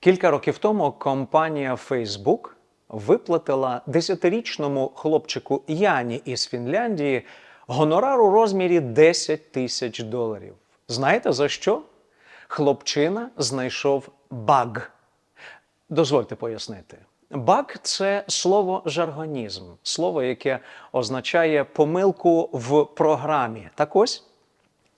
Кілька років тому компанія Facebook виплатила десятирічному хлопчику Яні із Фінляндії гонорар у розмірі 10 тисяч доларів. Знаєте за що? Хлопчина знайшов баг. Дозвольте пояснити. Баг це слово жаргонізм, слово, яке означає помилку в програмі. Так ось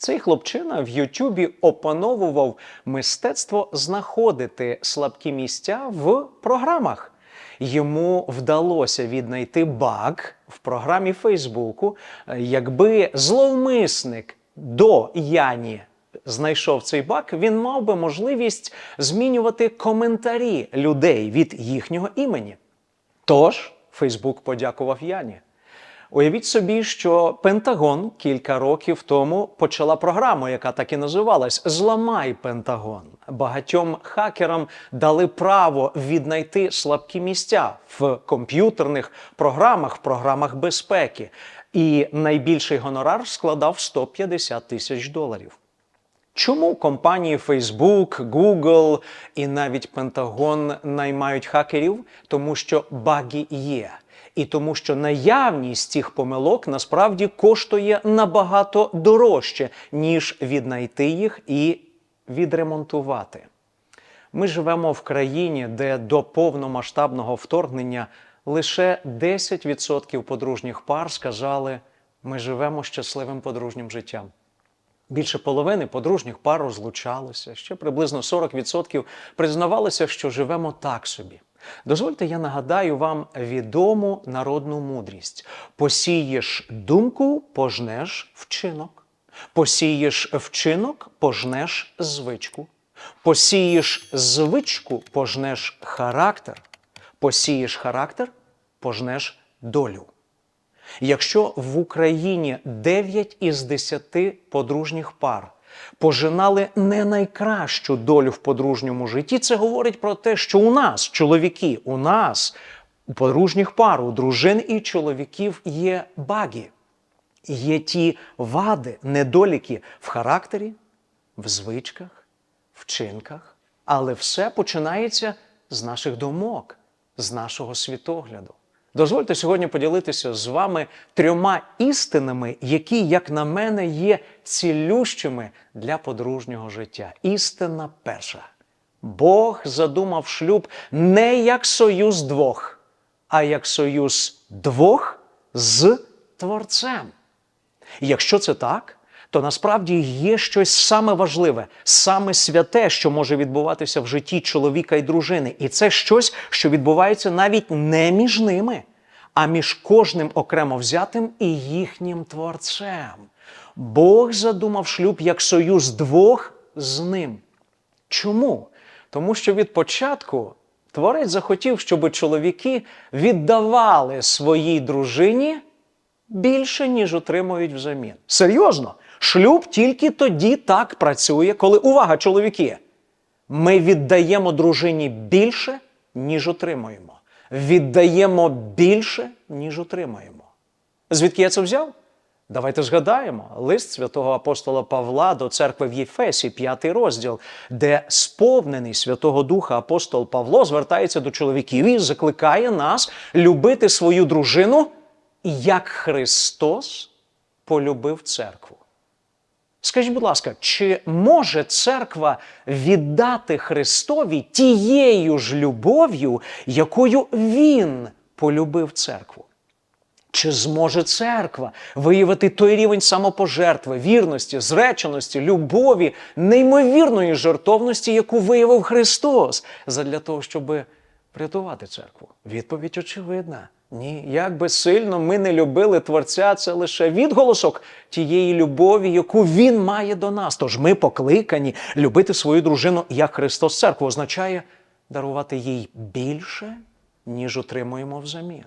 цей хлопчина в Ютубі опановував мистецтво знаходити слабкі місця в програмах. Йому вдалося віднайти баг в програмі Фейсбуку, якби зловмисник до Яні знайшов цей баг, він мав би можливість змінювати коментарі людей від їхнього імені. Тож Фейсбук подякував Яні. Уявіть собі, що Пентагон кілька років тому почала програму, яка так і називалась Зламай Пентагон. Багатьом хакерам дали право віднайти слабкі місця в комп'ютерних програмах, в програмах безпеки. І найбільший гонорар складав 150 тисяч доларів. Чому компанії Facebook, Google і навіть Пентагон наймають хакерів? Тому що баги є. І тому, що наявність цих помилок насправді коштує набагато дорожче, ніж віднайти їх і відремонтувати. Ми живемо в країні, де до повномасштабного вторгнення лише 10% подружніх пар сказали, ми живемо щасливим подружнім життям. Більше половини подружніх пар розлучалося, ще приблизно 40% признавалися, що живемо так собі. Дозвольте, я нагадаю вам відому народну мудрість: посієш думку, пожнеш вчинок, посієш вчинок, пожнеш звичку, посієш звичку, пожнеш характер, посієш характер, пожнеш долю. Якщо в Україні 9 із 10 подружніх пар пожинали не найкращу долю в подружньому житті, це говорить про те, що у нас, чоловіки, у нас, у подружніх пар, у дружин і чоловіків є баги, є ті вади, недоліки в характері, в звичках, вчинках. Але все починається з наших думок, з нашого світогляду. Дозвольте сьогодні поділитися з вами трьома істинами, які, як на мене, є цілющими для подружнього життя. Істина перша. Бог задумав шлюб не як союз двох, а як союз двох з Творцем. І Якщо це так, то насправді є щось саме важливе, саме святе, що може відбуватися в житті чоловіка і дружини. І це щось, що відбувається навіть не між ними, а між кожним окремо взятим і їхнім творцем. Бог задумав шлюб як союз двох з ним. Чому? Тому що від початку творець захотів, щоб чоловіки віддавали своїй дружині більше, ніж отримують взамін. Серйозно, шлюб тільки тоді так працює, коли увага, чоловіки. Ми віддаємо дружині більше, ніж отримуємо. Віддаємо більше, ніж отримаємо. Звідки я це взяв? Давайте згадаємо лист святого апостола Павла до церкви в Єфесі, п'ятий розділ, де сповнений Святого Духа апостол Павло звертається до чоловіків і закликає нас любити свою дружину, як Христос полюбив церкву. Скажіть, будь ласка, чи може церква віддати Христові тією ж любов'ю, якою Він полюбив церкву? Чи зможе церква виявити той рівень самопожертви, вірності, зреченості, любові, неймовірної жертовності, яку виявив Христос, задля того, щоб врятувати церкву? Відповідь очевидна. Ні, як би сильно ми не любили Творця, це лише відголосок тієї любові, яку Він має до нас. Тож ми покликані любити свою дружину, як Христос церкву означає дарувати їй більше, ніж отримуємо взамін.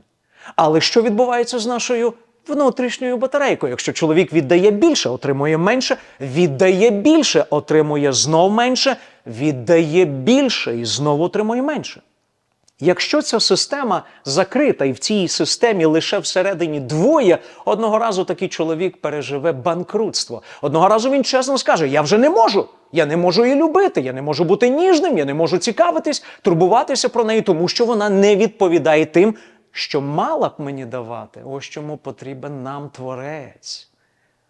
Але що відбувається з нашою внутрішньою батарейкою? Якщо чоловік віддає більше, отримує менше, віддає більше, отримує знов менше, віддає більше і знову отримує менше. Якщо ця система закрита і в цій системі лише всередині двоє, одного разу такий чоловік переживе банкрутство. Одного разу він чесно скаже: Я вже не можу, Я не можу її любити, я не можу бути ніжним, я не можу цікавитись, турбуватися про неї, тому що вона не відповідає тим, що мала б мені давати. Ось чому потрібен нам творець.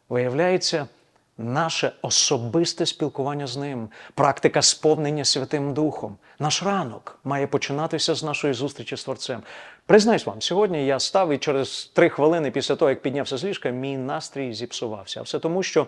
Виявляється, наше особисте спілкування з ним, практика сповнення Святим Духом. Наш ранок має починатися з нашої зустрічі з Творцем. Признаюсь вам, сьогодні я став і через три хвилини після того, як піднявся з ліжка, мій настрій зіпсувався. А все тому, що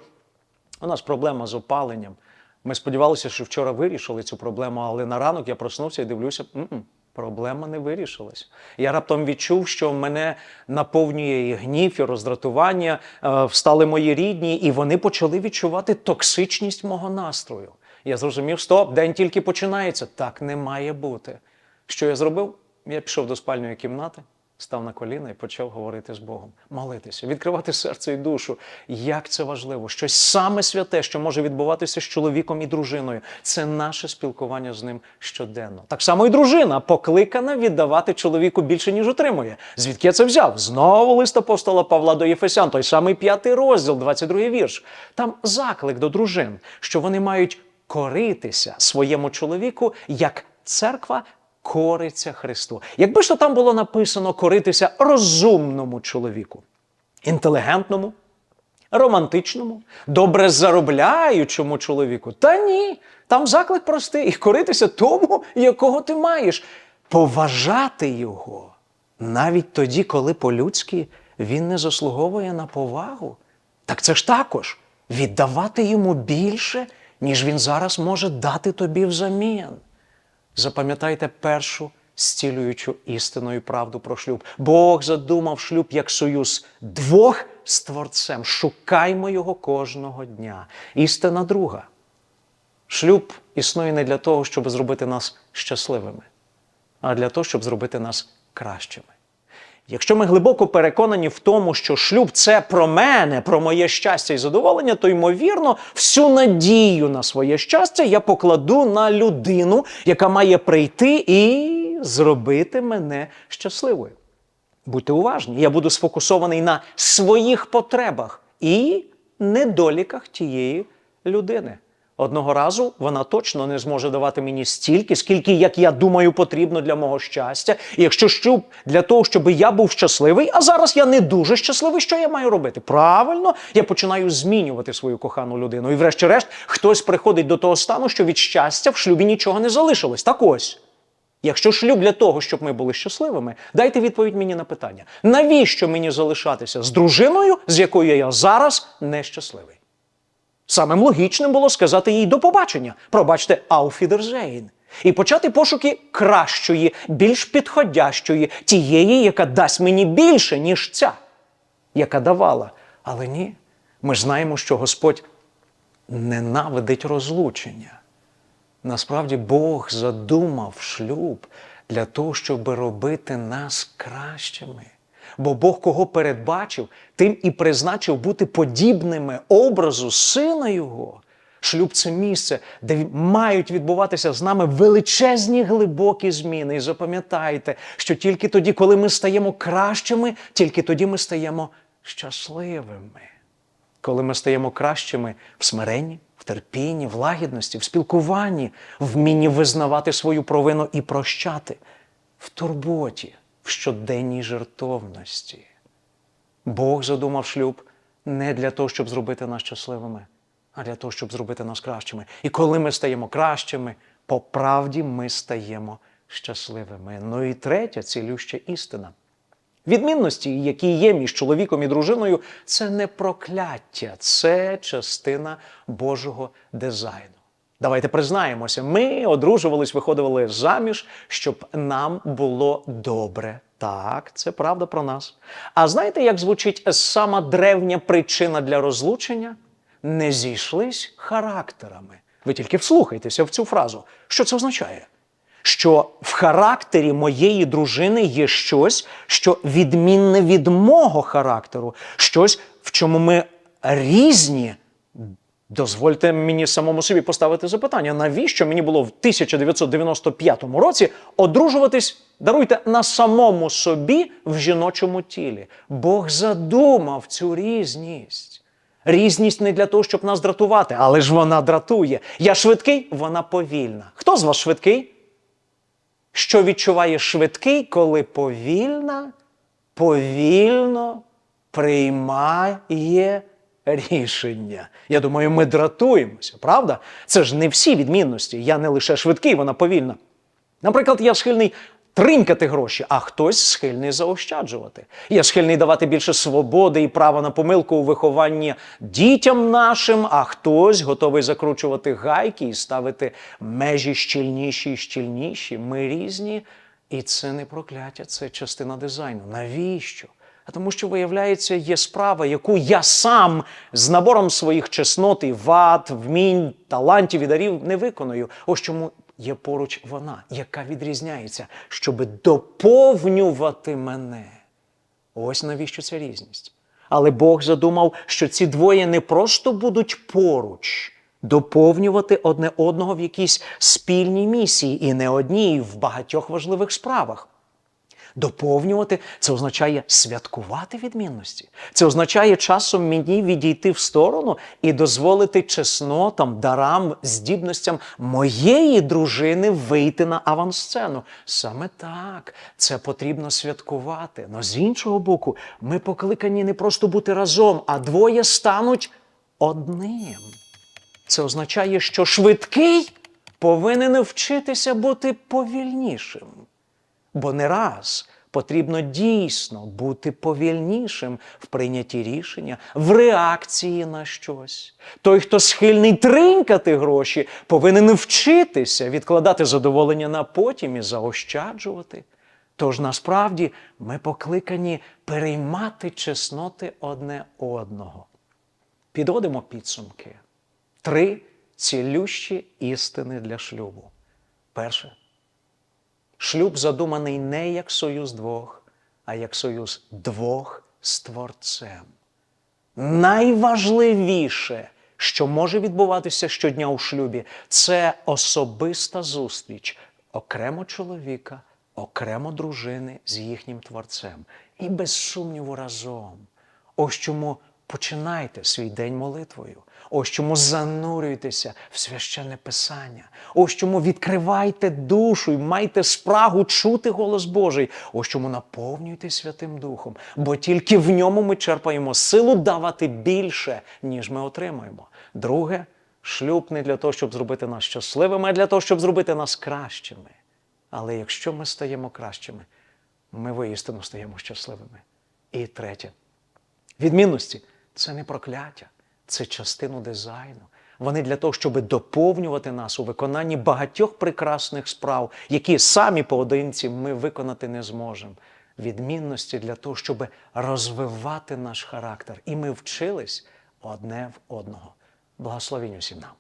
у нас проблема з опаленням. Ми сподівалися, що вчора вирішили цю проблему, але на ранок я проснувся і дивлюся, м-м, проблема не вирішилась. Я раптом відчув, що мене наповнює і гнів, і роздратування, е, встали мої рідні, і вони почали відчувати токсичність мого настрою. Я зрозумів, стоп, день тільки починається. Так не має бути. Що я зробив? Я пішов до спальної кімнати, став на коліна і почав говорити з Богом, молитися, відкривати серце і душу. Як це важливо! Щось саме святе, що може відбуватися з чоловіком і дружиною. Це наше спілкування з ним щоденно. Так само і дружина покликана віддавати чоловіку більше, ніж отримує. Звідки я це взяв? Знову лист апостола Павла до Єфесян, той самий п'ятий розділ, 22 вірш. Там заклик до дружин, що вони мають коритися своєму чоловіку як церква кориться Христу. Якби ж там було написано коритися розумному чоловіку, інтелігентному, романтичному, добре заробляючому чоловіку. Та ні, там заклик простий і коритися тому, якого ти маєш, поважати його навіть тоді, коли по-людськи він не заслуговує на повагу. Так це ж також віддавати йому більше, ніж він зараз може дати тобі взамін. Запам'ятайте першу зцілюючу істину правду про шлюб. Бог задумав шлюб як союз двох з Творцем. Шукаймо його кожного дня. Істина друга. Шлюб існує не для того, щоб зробити нас щасливими, а для того, щоб зробити нас кращими. Якщо ми глибоко переконані в тому, що шлюб це про мене, про моє щастя і задоволення, то ймовірно, всю надію на своє щастя я покладу на людину, яка має прийти і зробити мене щасливою. Будьте уважні, я буду сфокусований на своїх потребах і недоліках тієї людини. Одного разу вона точно не зможе давати мені стільки, скільки, як я думаю, потрібно для мого щастя. І якщо шлюб для того, щоб я був щасливий, а зараз я не дуже щасливий, що я маю робити? Правильно, я починаю змінювати свою кохану людину. І, врешті-решт, хтось приходить до того стану, що від щастя в шлюбі нічого не залишилось. Так ось. Якщо шлюб для того, щоб ми були щасливими, дайте відповідь мені на питання: навіщо мені залишатися з дружиною, з якою я зараз нещасливий? Самим логічним було сказати їй до побачення, пробачте, ауфідерзейн, і почати пошуки кращої, більш підходящої, тієї, яка дасть мені більше, ніж ця, яка давала. Але ні, ми знаємо, що Господь ненавидить розлучення. Насправді Бог задумав шлюб для того, щоб робити нас кращими. Бо Бог кого передбачив, тим і призначив бути подібними образу сина Його. Шлюб це місце, де мають відбуватися з нами величезні глибокі зміни. І запам'ятайте, що тільки тоді, коли ми стаємо кращими, тільки тоді ми стаємо щасливими. Коли ми стаємо кращими в смиренні, в терпінні, в лагідності, в спілкуванні, вмінні визнавати свою провину і прощати, в турботі, в щоденній жертовності. Бог задумав шлюб не для того, щоб зробити нас щасливими, а для того, щоб зробити нас кращими. І коли ми стаємо кращими, по правді ми стаємо щасливими. Ну і третя цілюща істина. Відмінності, які є між чоловіком і дружиною, це не прокляття, це частина Божого дизайну. Давайте признаємося, ми одружувались, виходили заміж, щоб нам було добре. Так, це правда про нас. А знаєте, як звучить сама древня причина для розлучення? Не зійшлись характерами. Ви тільки вслухайтеся в цю фразу. Що це означає? Що в характері моєї дружини є щось, що відмінне від мого характеру, щось, в чому ми різні. Дозвольте мені самому собі поставити запитання, навіщо мені було в 1995 році одружуватись, даруйте, на самому собі в жіночому тілі. Бог задумав цю різність. Різність не для того, щоб нас дратувати, але ж вона дратує. Я швидкий, вона повільна. Хто з вас швидкий? Що відчуває швидкий, коли повільна, повільно приймає рішення. Я думаю, ми дратуємося, правда? Це ж не всі відмінності. Я не лише швидкий, вона повільна. Наприклад, я схильний тринькати гроші, а хтось схильний заощаджувати. Я схильний давати більше свободи і права на помилку у вихованні дітям нашим, а хтось готовий закручувати гайки і ставити межі щільніші і щільніші. Ми різні, і це не прокляття, це частина дизайну. Навіщо? А тому, що, виявляється, є справа, яку я сам з набором своїх чеснот і вад, вмінь, талантів і дарів не виконую. Ось чому є поруч вона, яка відрізняється, щоб доповнювати мене. Ось навіщо ця різність. Але Бог задумав, що ці двоє не просто будуть поруч, доповнювати одне одного в якійсь спільній місії, і не одній в багатьох важливих справах. Доповнювати це означає святкувати відмінності. Це означає часом мені відійти в сторону і дозволити чеснотам, дарам, здібностям моєї дружини вийти на авансцену. Саме так це потрібно святкувати. Но з іншого боку, ми покликані не просто бути разом, а двоє стануть одним. Це означає, що швидкий повинен вчитися бути повільнішим. Бо не раз потрібно дійсно бути повільнішим в прийнятті рішення, в реакції на щось. Той, хто схильний тринькати гроші, повинен вчитися відкладати задоволення на потім і заощаджувати. Тож насправді ми покликані переймати чесноти одне одного. Підводимо підсумки. Три цілющі істини для шлюбу. Перше. Шлюб задуманий не як союз двох, а як союз двох з Творцем. Найважливіше, що може відбуватися щодня у шлюбі, це особиста зустріч окремо чоловіка, окремо дружини з їхнім творцем. І без сумніву разом. Ось чому починайте свій день молитвою. Ось чому занурюйтеся в священне писання. Ось чому відкривайте душу і майте спрагу чути голос Божий. Ось чому наповнюйте Святим Духом, бо тільки в ньому ми черпаємо силу давати більше, ніж ми отримуємо. Друге, шлюб не для того, щоб зробити нас щасливими, а для того, щоб зробити нас кращими. Але якщо ми стаємо кращими, ми воістину стаємо щасливими. І третє, відмінності це не прокляття, це частину дизайну. Вони для того, щоб доповнювати нас у виконанні багатьох прекрасних справ, які самі поодинці ми виконати не зможемо. Відмінності для того, щоб розвивати наш характер. І ми вчились одне в одного. Благословінь усім нам.